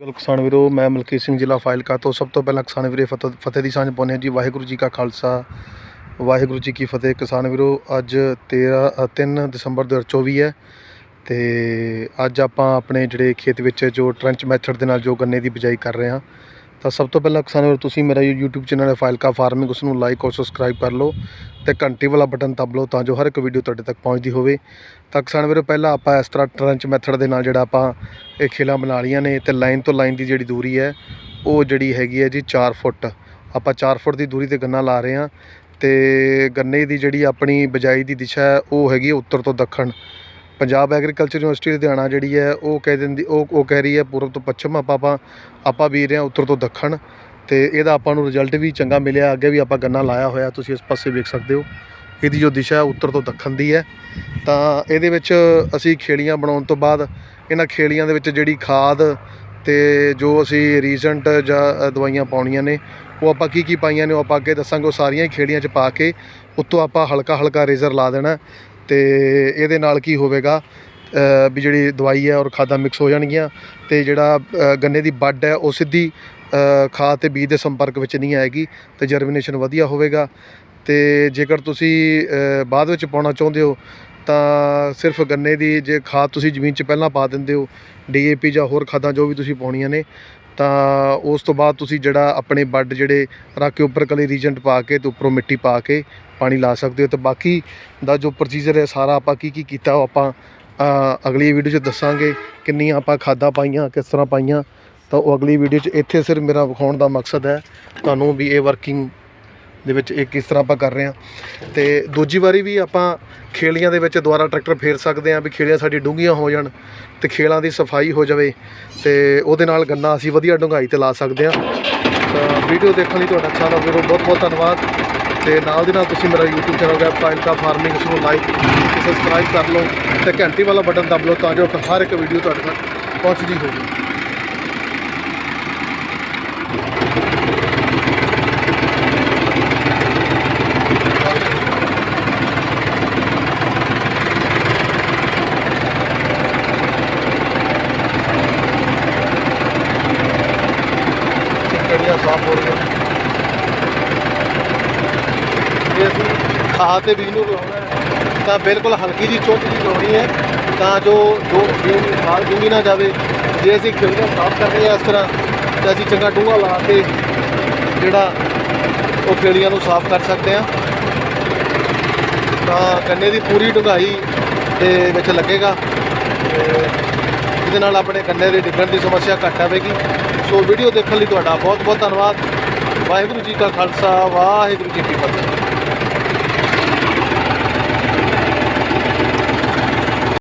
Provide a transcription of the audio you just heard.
ਗੱਲ ਕਿਸਾਨ ਵੀਰੋ ਮੈਂ ਮਲਕੀਤ ਸਿੰਘ ਜ਼ਿਲ੍ਹਾ ਫਾਇਲਕਾ ਤੋਂ ਸਭ ਤੋਂ ਪਹਿਲਾਂ ਕਿਸਾਨ ਵੀਰੇ ਫਤਿਹ ਫਤਿਹ ਦੀ ਸਾਂਝ ਪਾਉਂਦੇ ਹਾਂ ਜੀ। ਵਾਹਿਗੁਰੂ ਜੀ ਕਾ ਖਾਲਸਾ ਵਾਹਿਗੁਰੂ ਜੀ ਕੀ ਫਤਿਹ। ਕਿਸਾਨ ਵੀਰੋ ਅੱਜ 13 ਅ, 3 ਦਸੰਬਰ 2024 ਹੈ ਤੇ ਅੱਜ ਆਪਾਂ ਆਪਣੇ ਜਿਹੜੇ ਖੇਤ ਵਿੱਚ ਜੋ ਟ੍ਰੈਂਚ ਮੈਥਡ ਦੇ ਨਾਲ ਜੋ ਗੰਨੇ ਦੀ ਬਿਜਾਈ ਕਰ ਰਹੇ ਹਾਂ ਤਾਂ ਸਭ ਤੋਂ ਪਹਿਲਾਂ ਕਿਸਾਨ ਵੀਰੋ, ਤੁਸੀਂ ਮੇਰਾ YouTube ਚੈਨਲ ਹੈ ਫਾਇਲਕਾ ਫਾਰਮਿੰਗ ਉਸ ਨੂੰ ਲਾਈਕ ਔਰ ਸਬਸਕ੍ਰਾਈਬ ਕਰ ਲਓ ਤੇ ਘੰਟੀ ਵਾਲਾ ਬਟਨ ਦਬ ਲਓ ਤਾਂ ਜੋ ਹਰ ਇੱਕ ਵੀਡੀਓ ਤੁਹਾਡੇ ਤੱਕ ਪਹੁੰਚਦੀ ਹੋਵੇ। ਤਾਂ ਕਿਸਾਨ ਵੀਰੋ, ਪਹਿਲਾਂ ਆਪਾਂ ਇਸ ਤਰ੍ਹਾਂ ਟਰੰਚ ਮੈਥਡ ਦੇ ਨਾਲ ਜਿਹੜਾ ਆਪਾਂ ਇਹ ਖੇਲਾਂ ਬਣਾ ਲਈਆਂ ਨੇ ਤੇ ਲਾਈਨ ਤੋਂ ਲਾਈਨ ਦੀ ਜਿਹੜੀ ਦੂਰੀ ਹੈ, ਉਹ ਜਿਹੜੀ ਹੈਗੀ ਹੈ ਜੀ 4 ਫੁੱਟ। ਆਪਾਂ 4 ਫੁੱਟ ਦੀ ਦੂਰੀ ਤੇ ਗੰਨਾ ਲਾ ਰਹੇ ਹਾਂ ਤੇ ਗੰਨੇ ਦੀ ਜਿਹੜੀ ਆਪਣੀ ਬਿਜਾਈ ਦੀ ਦਿਸ਼ਾ ਹੈ, ਉਹ ਹੈਗੀ ਉੱਤਰ ਤੋਂ ਦੱਖਣ। ਪੰਜਾਬ ਐਗਰੀਕਲਚਰ ਯੂਨੀਵਰਸਿਟੀ ਲੁਧਿਆਣਾ ਜਿਹੜੀ ਹੈ, ਉਹ ਕਹਿ ਦਿੰਦੀ, ਉਹ ਉਹ ਕਹਿ ਰਹੀ ਹੈ, ਪੂਰਬ ਤੋਂ ਪੱਛਮ ਆਪਾਂ ਆਪਾਂ ਆਪਾਂ ਬੀਜ ਰਹੇ ਹਾਂ, ਉੱਤਰ ਤੋਂ ਦੱਖਣ। ਅਤੇ ਇਹਦਾ ਆਪਾਂ ਨੂੰ ਰਿਜ਼ਲਟ ਵੀ ਚੰਗਾ ਮਿਲਿਆ, ਅੱਗੇ ਵੀ ਆਪਾਂ ਗੰਨਾ ਲਾਇਆ ਹੋਇਆ, ਤੁਸੀਂ ਇਸ ਪਾਸੇ ਵੇਖ ਸਕਦੇ ਹੋ। ਇਹਦੀ ਜੋ ਦਿਸ਼ਾ ਹੈ ਉੱਤਰ ਤੋਂ ਦੱਖਣ ਦੀ ਹੈ। ਤਾਂ ਇਹਦੇ ਵਿੱਚ ਅਸੀਂ ਖੇਲੀਆਂ ਬਣਾਉਣ ਤੋਂ ਬਾਅਦ, ਇਹਨਾਂ ਖੇਲੀਆਂ ਦੇ ਵਿੱਚ ਜਿਹੜੀ ਖਾਦ ਤੇ ਜੋ ਅਸੀਂ ਰੀਸੈਂਟ ਜਾਂ ਦਵਾਈਆਂ ਪਾਉਣੀਆਂ ਨੇ, ਉਹ ਆਪਾਂ ਕੀ ਕੀ ਪਾਈਆਂ ਨੇ, ਉਹ ਆਪਾਂ ਅੱਗੇ ਦੱਸਾਂਗੇ। ਉਹ ਸਾਰੀਆਂ ਹੀ ਖੇਲੀਆਂ 'ਚ ਪਾ ਕੇ, ਉੱਤੋਂ ਆਪਾਂ ਹਲਕਾ ਹਲਕਾ ਰੇਜ਼ਰ ਲਾ ਦੇਣਾ। ਅਤੇ ਇਹਦੇ ਨਾਲ ਕੀ ਹੋਵੇਗਾ? ਵੀ ਜਿਹੜੀ ਦਵਾਈ ਹੈ ਔਰ ਖਾਦਾਂ ਮਿਕਸ ਹੋ ਜਾਣਗੀਆਂ ਅਤੇ ਜਿਹੜਾ ਗੰਨੇ ਦੀ ਵੱਡ ਹੈ ਉਹ ਸਿੱਧੀ ਖਾਦ ਤੇ ਬੀਜ ਦੇ ਸੰਪਰਕ ਵਿੱਚ ਨਹੀਂ ਆਏਗੀ ਤੇ ਜਰਮੀਨੇਸ਼ਨ ਵਧੀਆ ਹੋਵੇਗਾ। ਤੇ ਜੇਕਰ ਤੁਸੀਂ ਬਾਅਦ ਵਿੱਚ ਪਾਉਣਾ ਚਾਹੁੰਦੇ ਹੋ, ਤਾਂ ਸਿਰਫ ਗੰਨੇ ਦੀ ਜੇ ਖਾਦ ਤੁਸੀਂ ਜ਼ਮੀਨ 'ਚ ਪਹਿਲਾਂ ਪਾ ਦਿੰਦੇ ਹੋ ਡੀਏਪੀ ਜਾਂ ਹੋਰ ਖਾਦਾਂ ਜੋ ਵੀ ਤੁਸੀਂ ਪਾਉਣੀਆਂ ਨੇ, ਤਾਂ ਉਸ ਤੋਂ ਬਾਅਦ ਤੁਸੀਂ ਜਿਹੜਾ ਆਪਣੇ ਬੱਡ ਜਿਹੜੇ ਰੱਖ ਕੇ ਉੱਪਰ ਕਲੀ ਰੀਜੈਂਟ ਪਾ ਕੇ ਤੇ ਉੱਪਰੋਂ ਮਿੱਟੀ ਪਾ ਕੇ ਪਾਣੀ ਲਾ ਸਕਦੇ ਹੋ। ਤੇ ਬਾਕੀ ਦਾ ਜੋ ਪ੍ਰੋਸੀਜਰ ਹੈ, ਸਾਰਾ ਆਪਾਂ ਕੀ ਕੀ ਕੀਤਾ ਉਹ ਆਪਾਂ ਅਗਲੀ ਵੀਡੀਓ 'ਚ ਦੱਸਾਂਗੇ, ਕਿੰਨੀਆਂ ਆਪਾਂ ਖਾਦਾਂ ਪਾਈਆਂ, ਕਿਸ ਤਰ੍ਹਾਂ ਪਾਈਆਂ ਤਾਂ ਉਹ ਅਗਲੀ ਵੀਡੀਓ 'ਚ ਇੱਥੇ ਸਿਰਫ ਮੇਰਾ ਵਿਖਾਉਣ ਦਾ ਮਕਸਦ ਹੈ ਤੁਹਾਨੂੰ ਵੀ ਇਹ ਵਰਕਿੰਗ ਦੇ ਵਿੱਚ ਇਹ ਕਿਸ ਤਰ੍ਹਾਂ ਆਪਾਂ ਕਰ ਰਹੇ ਹਾਂ। ਤੇ ਦੂਜੀ ਵਾਰੀ ਵੀ ਆਪਾਂ ਖੇਲੀਆਂ ਦੇ ਵਿੱਚ ਦੁਬਾਰਾ ਟਰੈਕਟਰ ਫੇਰ ਸਕਦੇ ਹਾਂ ਵੀ ਖੇਲੀਆਂ ਸਾਡੀ ਡੂੰਘੀਆਂ ਹੋ ਜਾਣ ਤੇ ਖੇਲਾਂ ਦੀ ਸਫ਼ਾਈ ਹੋ ਜਾਵੇ ਤੇ ਉਹਦੇ ਨਾਲ ਗੰਨਾ ਅਸੀਂ ਵਧੀਆ ਡੂੰਘਾਈ ਤੇ ਲਾ ਸਕਦੇ ਹਾਂ। ਤਾਂ ਵੀਡੀਓ ਦੇਖਣ ਲਈ ਤੁਹਾਡਾ ਸਾਰਾ ਵੀਰੋ ਬਹੁਤ ਬਹੁਤ ਧੰਨਵਾਦ। ਤੇ ਨਾਲ ਦੀ ਨਾਲ ਤੁਸੀਂ ਮੇਰਾ YouTube ਚੈਨਲ ਹੈ ਫਾਈਲਕਾ ਫਾਰਮਿੰਗ ਉਸ ਨੂੰ ਲਾਈਕ ਤੇ ਸਬਸਕ੍ਰਾਈਬ ਕਰ ਲਓ ਤੇ ਘੰਟੀ ਵਾਲਾ ਬਟਨ ਦਬ ਲਓ ਤਾਂ ਜੋ ਹਰ ਇੱਕ ਵੀਡੀਓ ਤੁਹਾਡੇ ਤੱਕ ਪਹੁੰਚਦੀ ਹੋਵੇ। ਚਿੱਕੜੀਆਂ ਸਾਫ਼ ਹੋ ਰਹੀਆਂ? ਜੇ ਅਸੀਂ ਖਾਦ ਤੇ ਬੀਜ ਨੂੰ ਲਾਉਣਾ ਤਾਂ ਬਿਲਕੁਲ ਹਲਕੀ ਜੀ ਚੁੱਕ ਜੀ ਲਾਉਣੀ ਹੈ ਤਾਂ ਜੋ ਜੋ ਬੀਜ ਦੀ ਖਾਦ ਡੂੰਘੀ ਨਾ ਜਾਵੇ। ਜੇ ਅਸੀਂ ਖਿਲਗਾ ਸਾਫ਼ ਕਰਦੇ ਹਾਂ ਇਸ ਤਰ੍ਹਾਂ ਤਾਂ ਅਸੀਂ ਚੰਗਾ ਡੂੰਘਾ ਲਾ ਕੇ ਜਿਹੜਾ ਉਹ ਖੇਲੀਆਂ ਨੂੰ ਸਾਫ਼ ਕਰ ਸਕਦੇ ਹਾਂ। ਤਾਂ ਕੰਨੇ ਦੀ ਪੂਰੀ ਡੂੰਘਾਈ ਦੇ ਵਿੱਚ ਲੱਗੇਗਾ। ਤੇ ਇਹਦੇ ਨਾਲ ਆਪਣੇ ਕੰਨੇ ਦੇ ਡਿੱਗਣ ਦੀ ਸਮੱਸਿਆ ਘੱਟ ਆਵੇਗੀ। ਸੋ ਵੀਡੀਓ ਦੇਖਣ ਲਈ ਤੁਹਾਡਾ ਬਹੁਤ ਬਹੁਤ ਧੰਨਵਾਦ। ਵਾਹਿਗੁਰੂ ਜੀ ਕਾ ਖਾਲਸਾ, ਵਾਹਿਗੁਰੂ ਜੀ ਕੀ ਫਤਿਹ।